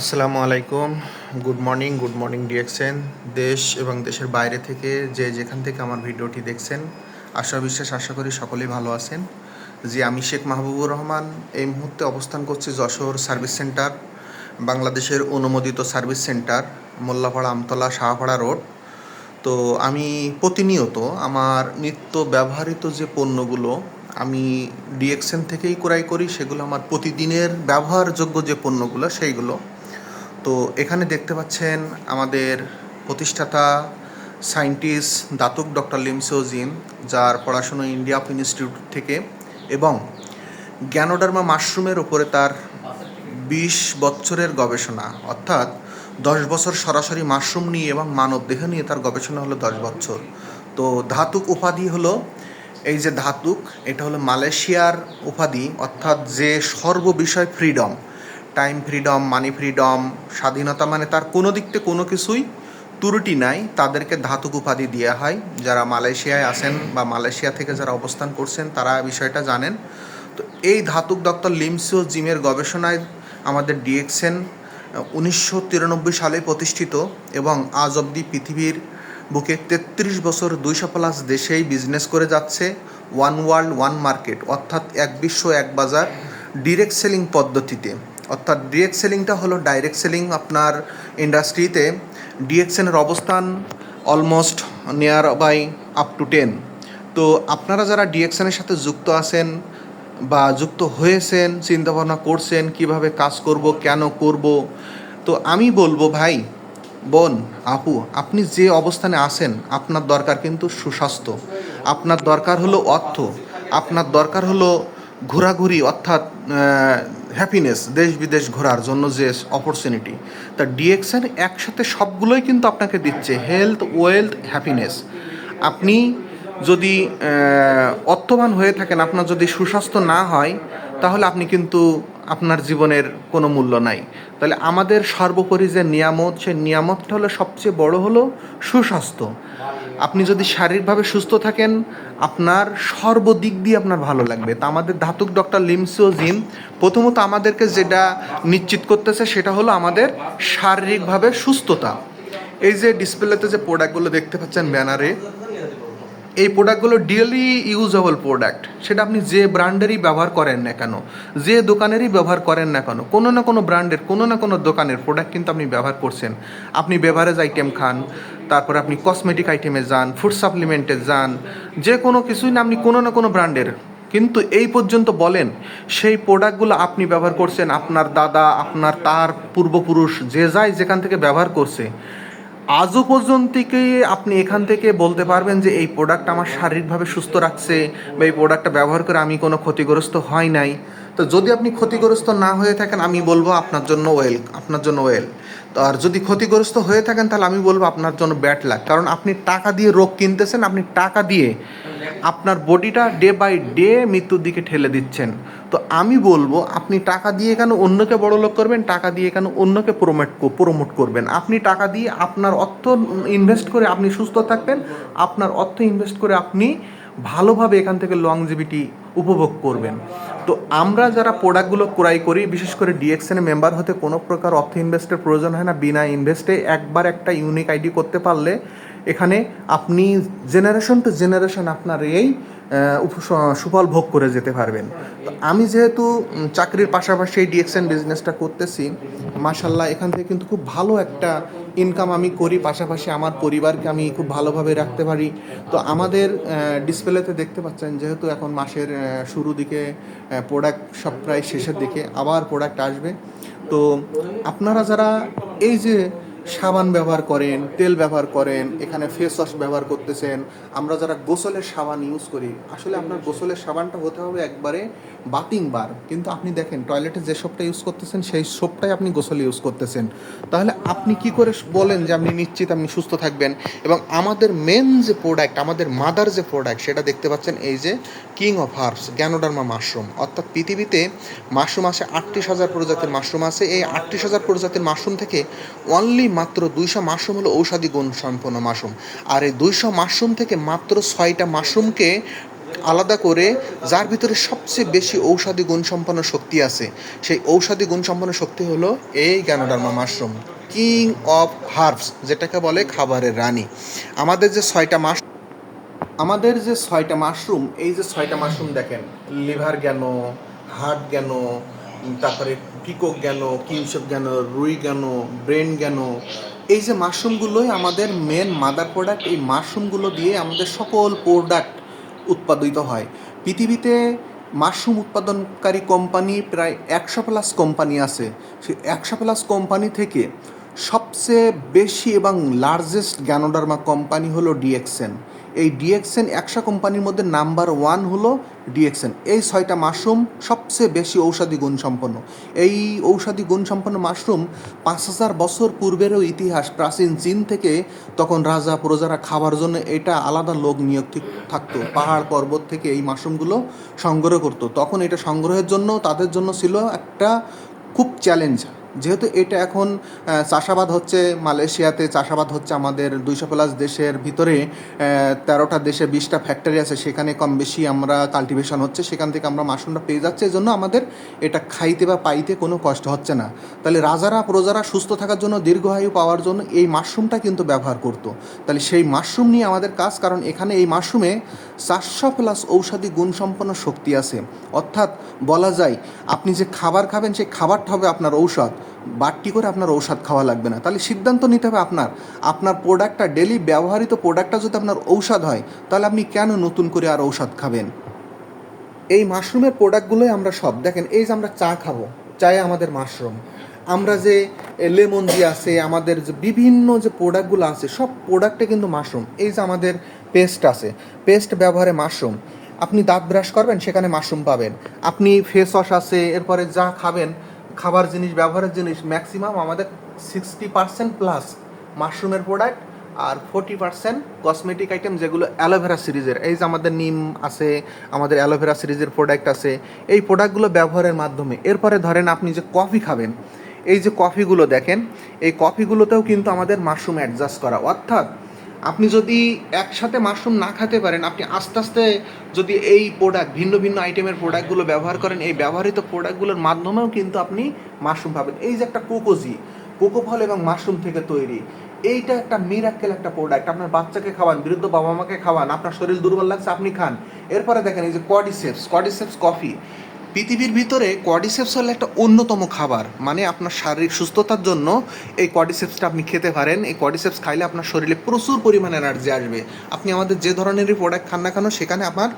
আসসালামু আলাইকুম। Good morning good morning DXN দেশ এবং দেশের বাইরে থেকে যে যেখান থেকে আমার ভিডিওটি দেখছেন, আশা বিশ্বাস আশা করি সকলেই ভালো আছেন। যে আমি শেখ মাহবুবুর রহমান। এই মুহূর্তে অবস্থান করছি যশোর সার্ভিস সেন্টার, বাংলাদেশের অনুমোদিত service centre, Mollapara Amtala Shahpara road. তো আমি প্রতিনিয়ত আমার নিত্য ব্যবহৃত যে পণ্যগুলো আমি ডিএক্সএন থেকেই ক্রয় করি, সেগুলো আমার প্রতিদিনের ব্যবহারযোগ্য যে পণ্যগুলো, সেইগুলো তো এখানে দেখতে পাচ্ছেন আমাদের প্রতিষ্ঠাতা সায়েন্টিস্ট, দাতুক ডক্টর লিমসোজিন যার পড়াশুনো ইন্ডিয়া ইনস্টিটিউট থেকে এবং জ্ঞানোডার্মা মাশরুমের উপরে তার বিশ বছরের গবেষণা, অর্থাৎ দশ বছর সরাসরি মাশরুম নিয়ে এবং মানব দেহ নিয়ে তার গবেষণা হলো দশ বছর। তো ধাতুক উপাধি হলো, এই যে ধাতুক, এটা হলো মালয়েশিয়ার উপাধি, অর্থাৎ যে সর্ববিষয় freedom time freedom money freedom স্বাধীনতা মানে তার কোনো দিক থেকে কোনো কিছুই ত্রুটি নাই। তাদেরকে ধাতুক উপাধি দেওয়া হয়। যারা মালয়েশিয়ায় আসেন বা মালয়েশিয়া থেকে যারা অবস্থান করছেন, তারা বিষয়টা জানেন। তো এই ধাতুক ডক্টর লিমসিও জিমের গবেষণায় আমাদের ডিএক্সেন উনিশশো তিরানব্বই সালে প্রতিষ্ঠিত এবং আজ অবধি পৃথিবীর বুকে তেত্রিশ বছর দুইশো প্লাস দেশেই বিজনেস করে যাচ্ছে ওয়ান ওয়ার্ল্ড ওয়ান মার্কেট অর্থাৎ এক বিশ্ব, এক বাজার ডিরেক্ট সেলিং পদ্ধতিতে। অর্থাৎ ডিরেক্ট সেলিংটা হলো ডাইরেক্ট সেলিং আপনার ইন্ডাস্ট্রিতে ডিএক্সএনের অবস্থান almost near by up to ten তো আপনারা যারা ডিএক্সএনের সাথে যুক্ত আছেন বা যুক্ত হয়েছেন, চিন্তাভাবনা করছেন, কীভাবে কাজ করব, কেন করব, তো আমি বলব ভাই, বোন, আপু, আপনি যে অবস্থানে আছেন, আপনার দরকার কিন্তু সুস্বাস্থ্য। আপনার দরকার হলো অর্থ। আপনার দরকার হলো ঘোরাঘুরি, অর্থাৎ হ্যাপিনেস দেশ বিদেশ ঘোরার জন্য যে অপরচুনিটি তা ডিএক্সএন একসাথে সবগুলোই কিন্তু আপনাকে দিচ্ছে হেলথ ওয়েলথ হ্যাপিনেস আপনি যদি অর্থবান হয়ে থাকেন, আপনার যদি সুস্বাস্থ্য না হয়, তাহলে আপনি কিন্তু আপনার জীবনের কোনো মূল্য নাই। তাহলে আমাদের সর্বোপরি যে নিয়ামত, সেই নিয়ামতটা হলো সবচেয়ে বড় হলো সুস্বাস্থ্য। আপনি যদি শারীরিকভাবে সুস্থ থাকেন, আপনার সর্বদিক দিয়ে আপনার ভালো লাগবে। তা আমাদের ধাতুক ডক্টর লিমসিও জিম প্রথমত আমাদেরকে যেটা নিশ্চিত করতেছে, সেটা হলো আমাদের শারীরিকভাবে সুস্থতা। এই যে ডিসপ্লেতে যে প্রোডাক্টগুলো দেখতে পাচ্ছেন ব্যানারে এই প্রোডাক্টগুলো ডেলি ইউজেবল প্রোডাক্ট সেটা আপনি যে ব্র্যান্ডেরই ব্যবহার করেন না কেন, যে দোকানেরই ব্যবহার করেন না কেন, কোনো না কোনো ব্র্যান্ডের, কোনো না কোনো দোকানের প্রোডাক্ট কিন্তু আপনি ব্যবহার করছেন। আপনি বেভারেজ আইটেম খান, তারপরে আপনি কসমেটিক আইটেমে যান ফুড সাপ্লিমেন্টে যান, যে কোনো কিছুই না আপনি কোনো না কোনো ব্র্যান্ডের। কিন্তু এই পর্যন্ত বলেন, সেই প্রোডাক্টগুলো আপনি ব্যবহার করছেন, আপনার দাদা, আপনার তার পূর্বপুরুষ, যে যায় যেখান থেকে ব্যবহার করছে আজও পর্যন্ত আপনি এখান থেকে বলতে পারবেন যে এই প্রোডাক্ট আমার শারীরিকভাবে সুস্থ রাখছে বা এই প্রোডাক্টটা ব্যবহার করে আমি কোনো ক্ষতিগ্রস্ত হয় নাই? তো যদি আপনি ক্ষতিগ্রস্ত না হয়ে থাকেন, আমি বলব আপনার জন্য ওয়েল আপনার জন্য ওয়েল তো আর যদি ক্ষতিগ্রস্ত হয়ে থাকেন, তাহলে আমি বলব আপনার জন্য ব্যাট লাগ কারণ আপনি টাকা দিয়ে রোগ কিনতেছেন, আপনি টাকা দিয়ে আপনার বডিটা ডে বাই ডে মৃত্যুর দিকে ঠেলে দিচ্ছেন। তো আমি বলব, আপনি টাকা দিয়ে কেন অন্যকে বড় লোক করবেন? টাকা দিয়ে কেন অন্যকে প্রমোট প্রমোট করবেন? আপনি টাকা দিয়ে আপনার অর্থ ইনভেস্ট করে আপনি সুস্থ থাকবেন, আপনার অর্থ ইনভেস্ট করে আপনি ভালোভাবে এখান থেকে লংজিভিটি উপভোগ করবেন। তো আমরা যারা প্রোডাক্টগুলো ক্রয় করি, বিশেষ করে ডিএক্সএন মেম্বার হতে কোনো প্রকার অর্থ ইনভেস্টের প্রয়োজন হয় না। বিনা ইনভেস্টে একবার একটা ইউনিক আইডি করতে পারলে এখানে আপনি জেনারেশন টু জেনারেশন আপনার এই সুফল ভোগ করে যেতে পারবেন। তো আমি যেহেতু চাকরির পাশাপাশি এই ডিএক্সএন বিজনেসটা করতেছি মাশাল্লাহ এখান থেকে কিন্তু খুব ভালো একটা ইনকাম আমি করি, পাশাপাশি আমার পরিবারকে আমি খুব ভালোভাবে রাখতে পারি। তো আমাদের ডিসপ্লেতে দেখতে পাচ্ছেন যেহেতু এখন মাসের শুরু দিকে প্রোডাক্ট সব প্রায় শেষের দিকে, আবার প্রোডাক্ট আসবে। তো আপনারা যারা এই যে সাবান ব্যবহার করেন, তেল ব্যবহার করেন, এখানে ফেস ওয়াশ ব্যবহার করতেছেন। আমরা যারা গোসলের সাবান ইউজ করি, আসলে আপনার গোসলের সাবানটা হতে হবে একবারে বাতিং বার। কিন্তু আপনি দেখেন টয়লেটে যে সোপটা ইউজ করতেছেন, সেই সোপটাই আপনি গোসলে ইউজ করতেছেন। তাহলে আপনি কি করে বলেন যে আপনি নিশ্চিত আপনি সুস্থ থাকবেন? এবং আমাদের মেন যে প্রোডাক্ট আমাদের মাদার যে প্রোডাক্ট সেটা দেখতে পাচ্ছেন এই যে king of herbs ganoderma mushroom অর্থাৎ পৃথিবীতে মাশরুম আছে আটত্রিশ হাজার প্রজাতির মাশরুম আছে। এই আটত্রিশ হাজার প্রজাতির মাশরুম থেকে অনলি মাত্র দুইশো মাশরুম হলো ঔষধি গুণ সম্পন্ন মাশরুম। আর এই দুইশো মাশরুম থেকে মাত্র ছয়টা মাশরুমকে আলাদা করে যার ভিতরে সবচেয়ে বেশি ঔষধি গুণসম্পন্ন শক্তি আছে, সেই ঔষধি গুণসম্পন্ন শক্তি হলো এই ganoderma mushroom, king of herbs, যেটাকে বলে খাবারের রানী। আমাদের যে ছয়টা মাস আমাদের যে ছয়টা মাশরুম, এই যে ছয়টা মাশরুম দেখেন, লিভার জ্ঞান হার্ট জ্ঞান তারপরে পিকক জ্ঞান কিংসব জ্ঞান রুই জ্ঞান ব্রেন জ্ঞান এই যে মাশরুমগুলোই আমাদের মেন মাদার প্রোডাক্ট এই মাশরুমগুলো দিয়ে আমাদের সকল প্রোডাক্ট উৎপাদিত হয়। পৃথিবীতে মাশরুম উৎপাদনকারী কোম্পানি প্রায় একশো প্লাস কোম্পানি আছে। সেই একশো প্লাস কোম্পানি থেকে সবচেয়ে বেশি এবং লার্জেস্ট গ্যানোডার্মা কোম্পানি হলো ডিএক্সেন এই ডিএক্সেন একশো কোম্পানির মধ্যে নাম্বার ওয়ান হলো ডিএক্সেন এই ছয়টা মাশরুম সবচেয়ে বেশি ঔষধি গুণসম্পন্ন। এই ঔষধি গুণসম্পন্ন মাশরুম পাঁচ হাজার বছর পূর্বেরও ইতিহাস, প্রাচীন চীন থেকে তখন রাজা প্রজারা খাবার জন্য এটা আলাদা লোক নিয়োগ থাকতো। পাহাড় পর্বত থেকে এই মাশরুমগুলো সংগ্রহ করতো। তখন এটা সংগ্রহের জন্য, তাদের জন্য ছিল একটা খুব চ্যালেঞ্জ যেহেতু এটা এখন চাষাবাদ হচ্ছে মালয়েশিয়াতে, চাষাবাদ হচ্ছে আমাদের দুইশো প্লাস দেশের ভিতরে তেরোটা দেশে বিশটা ফ্যাক্টরি আছে, সেখানে কম বেশি আমরা কাল্টিভেশন হচ্ছে, সেখান থেকে আমরা মাশরুমটা পেয়ে যাচ্ছে জন্য আমাদের এটা খাইতে বা পাইতে কোনো কষ্ট হচ্ছে না। তাহলে রাজারা, প্রজারা সুস্থ থাকার জন্য, দীর্ঘায়ু পাওয়ার জন্য এই মাশরুমটা কিন্তু ব্যবহার করতো। তাহলে সেই মাশরুম নিয়ে আমাদের কাজ, কারণ এখানে এই মাশরুমে চারশো প্লাস ঔষধি গুণসম্পন্ন শক্তি আছে। অর্থাৎ বলা যায়, আপনি যে খাবার খাবেন, সেই খাবারটা হবে আপনার ঔষধ। বাড়তি করে আপনার ঔষধ খাওয়া লাগবে না। তাহলে সিদ্ধান্ত নিতে হবে আপনার। আপনার প্রোডাক্টটা ডেলি ব্যবহৃত প্রোডাক্টটা যদি আপনার ঔষধ হয়, তাহলে আপনি কেন নতুন করে আর ঔষধ খাবেন? এই মাশরুমের প্রোডাক্টগুলোই আমরা সব দেখেন, এই যে আমরা চা খাব, চায়ে আমাদের মাশরুম আমরা যে লেমন জি আছে, আমাদের যে বিভিন্ন যে প্রোডাক্টগুলো আছে, সব প্রোডাক্টে কিন্তু মাশরুম এই যে আমাদের পেস্ট আছে পেস্ট ব্যবহারে মাশরুম আপনি দাঁত ব্রাশ করবেন, সেখানে মাশরুম পাবেন। আপনি ফেস ওয়াশ আছে, এরপরে যা খাবেন খাবার জিনিস, ব্যবহারের জিনিস ম্যাক্সিমাম আমাদের সিক্সটি পার্সেন্ট প্লাস মাশরুমের প্রোডাক্ট আর ফোর্টি পার্সেন্ট কসমেটিক আইটেম যেগুলো অ্যালোভেরা সিরিজের এই যে আমাদের নিম আছে, আমাদের অ্যালোভেরা সিরিজের প্রোডাক্ট আছে, এই প্রোডাক্টগুলো ব্যবহারের মাধ্যমে। এরপরে ধরেন আপনি যে কফি খাবেন, এই যে কফিগুলো দেখেন, এই কফিগুলোতেও কিন্তু আমাদের মাশরুম অ্যাডজাস্ট করা। অর্থাৎ আপনি যদি একসাথে মাশরুম না খেতে পারেন, আপনি আস্তে আস্তে যদি এই প্রোডাক্ট ভিন্ন ভিন্ন আইটেমের প্রোডাক্টগুলো ব্যবহার করেন, এই ব্যবহৃত প্রোডাক্টগুলোর মাধ্যমেও কিন্তু আপনি মাশরুম পাবেন। এই যে একটা কোকোজি কোকো ফল এবং মাশরুম থেকে তৈরি, এইটা একটা মিরাক্কেল একটা প্রোডাক্ট আপনার বাচ্চাকে খাওয়ান বিরুদ্ধ বাবা মাকে খাওয়ান, আপনার শরীর দুর্বল লাগছে, আপনি খান। এরপরে দেখেন এই যে কডিসেপস কডিসেপস কফি পৃথিবীর ভিতরে কোয়াডিসেপস হলো একটা অন্যতম খাবার। মানে আপনার শারীরিক সুস্থতার জন্য এই কোয়াডিসেপসটা আপনি খেতে পারেন। এই কোয়াডিসেপস খাইলে আপনার শরীরে প্রচুর পরিমাণে এনার্জি আসবে। আপনি আমাদের যে ধরনেরই প্রোডাক্ট খান না কেন, সেখানে আপনার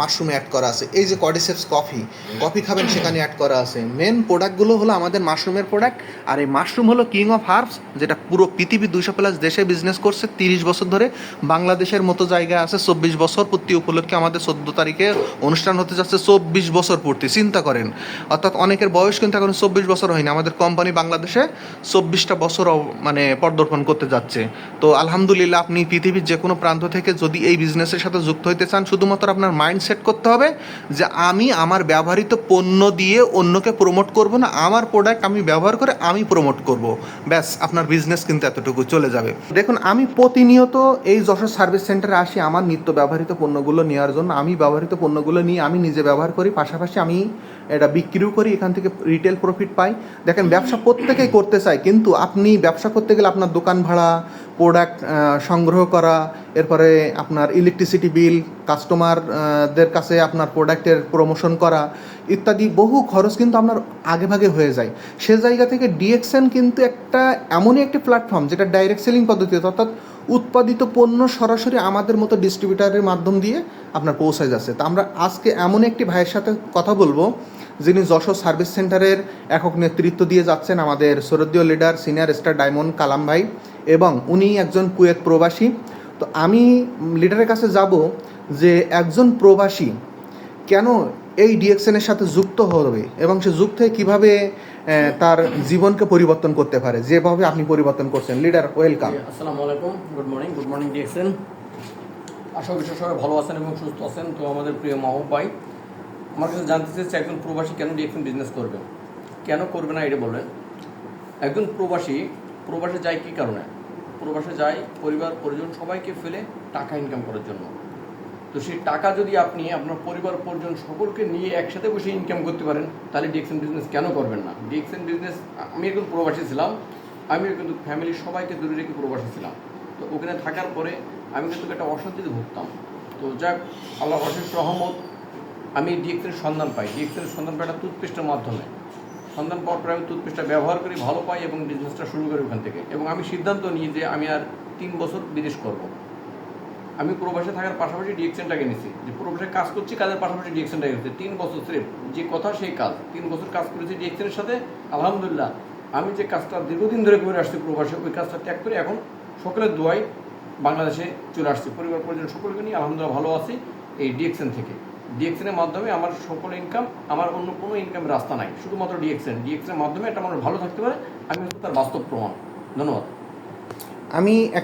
মাশরুম অ্যাড করা আছে। এই যে কডিসেপস কফি কফি খাবেন, সেখানে অ্যাড করা আছে। মেন প্রোডাক্টগুলো হলো আমাদের মাশরুমের প্রোডাক্ট আর এই মাশরুম হলো কিং অফ হার্বস যেটা পুরো পৃথিবী দুইশো প্লাস দেশে বিজনেস করছে তিরিশ বছর ধরে। বাংলাদেশের মতো জায়গায় আছে চব্বিশ বছর পূর্তি উপলক্ষে আমাদের চোদ্দ তারিখে অনুষ্ঠান হতে যাচ্ছে চব্বিশ বছর পূর্তি, চিন্তা করেন। অর্থাৎ অনেকের বয়স কিন্তু এখন চব্বিশ বছর হয়নি। আমাদের কোম্পানি বাংলাদেশে চব্বিশটা বছর মানে পদার্পণ করতে যাচ্ছে। তো আলহামদুলিল্লাহ আপনি পৃথিবীর যে কোনো প্রান্ত থেকে যদি এই বিজনেসের সাথে যুক্ত হইতে চান, শুধুমাত্র আপনার মাইন্ড সেট করতে হবে যে আমি আমার ব্যবহৃত পণ্য দিয়ে অন্যকে প্রমোট করব না, আমার প্রোডাক্ট আমি ব্যবহার করে আমি প্রমোট করব। ব্যাস, আপনার বিজনেস কিন্তু এতটুকু চলে যাবে। দেখুন, আমি প্রতিনিয়ত এই যশোর সার্ভিস সেন্টারে আসি আমার নিত্য ব্যবহৃত পণ্যগুলো নেওয়ার জন্য। আমি ব্যবহৃত পণ্যগুলো নিয়ে আমি নিজে ব্যবহার করি, পাশাপাশি আমি এটা বিক্রিও করি, এখান থেকে রিটেল প্রফিট পাই। দেখেন, ব্যবসা প্রত্যেকেই করতে চায়, কিন্তু আপনি ব্যবসা করতে গেলে আপনার দোকান ভাড়া প্রোডাক্ট সংগ্রহ করা, এরপরে আপনার ইলেকট্রিসিটি বিল কাস্টমারদের কাছে আপনার প্রোডাক্টের প্রমোশন করা, ইত্যাদি বহু খরচ কিন্তু আপনার আগে ভাগে হয়ে যায়। সে জায়গা থেকে ডিএক্সএন কিন্তু একটা এমনই একটি প্ল্যাটফর্ম যেটা ডাইরেক্ট সেলিং পদ্ধতি অর্থাৎ উৎপাদিত পণ্য সরাসরি আমাদের মতো ডিস্ট্রিবিউটারের মাধ্যম দিয়ে আপনার পৌঁছায় যাচ্ছে। তা আমরা আজকে এমন একটি ভাইয়ের সাথে কথা বলব যিনি যশোর সার্ভিস সেন্টারের একক নেতৃত্ব দিয়ে যাচ্ছেন আমাদের শরদীয় leader senior star diamond Kalam ভাই এবং উনি একজন কুয়েত প্রবাসী। তো আমি লিডারের কাছে যাব যে একজন প্রবাসী কেন এই ডিএক্সএনের সাথে যুক্ত হবে এবং সে যুক্ত হয়ে কীভাবে তার জীবনকে পরিবর্তন করতে পারে? যেভাবে আপনি পরিবর্তন করছেন। Leader, welcome. আসসালামু আলাইকুম। Good morning. Good morning DXN আশা করি সবাই ভালো আছেন এবং সুস্থ আছেন। তো আমাদের প্রিয় মাহবুব ভাই আমার কাছে জানতে চাইছে একজন প্রবাসী কেন ডিএক্সেন বিজনেস করবে? কেন করবে না এটা বলবেন একজন প্রবাসী, প্রবাসে যায় কী কারণে? প্রবাসে যায়, পরিবার, পরিজন সবাইকে ফেলে টাকা ইনকাম করার জন্য। তো সেই টাকা যদি আপনি আপনার পরিবার, পরিজন সকলকে নিয়ে একসাথে বসে ইনকাম করতে পারেন, তাহলে ডিএক্সএন বিজনেস কেন করবেন না? ডিএক্সএন বিজনেস আমি একজন প্রবাসী ছিলাম আমিও কিন্তু ফ্যামিলির সবাইকে দূরে রেখে প্রবাসী ছিলাম। তো ওখানে থাকার পরে আমি কিন্তু একটা অশান্তিতে ভুগতাম। তো যাক আল্লাহ অশেষ রহমত আমি ডিএক্সের সন্ধান পাই। ডিএক্সের সন্ধান পাই একটা টুথপেস্টের মাধ্যমে। সন্ধান পাওয়ার পরে আমি টুথপেস্টটা ব্যবহার করি, ভালো পাই এবং বিজনেসটা শুরু করি ওখান থেকে। এবং আমি সিদ্ধান্ত নিই যে আমি আর তিন বছর বিদেশ করব। আমি প্রবাসে থাকার পাশাপাশি ডিএক্সেনটাকে নিছি। যে প্রবাসে কাজ করছি, কাজের পাশাপাশি ডিএক্সেনটাকে নিচ্ছি তিন বছর স্রেফ। যে কথা, সেই কাজ। তিন বছর কাজ করেছি ডিএক্সেনের সাথে। আলহামদুলিল্লাহ, আমি যে কাজটা দীর্ঘদিন ধরে করে আসছি প্রবাসে, ওই কাজটা ত্যাগ করে এখন সকলের দোয়াই বাংলাদেশে চলে আসছি। পরিবার পরিজন সকলকে নিয়ে আলহামদুলিল্লাহ ভালো আছি এই ডিএক্সেন থেকে। ডিএক্সেনের মাধ্যমে আমার সকল ইনকাম আমার অন্য কোনো ইনকাম রাস্তা নাই। শুধুমাত্র ডিএক্সেন ডিএক্সএনের মাধ্যমে একটা মানুষ ভালো থাকতে পারে, আমি তার বাস্তব প্রমাণ। ধন্যবাদ। আমি একটা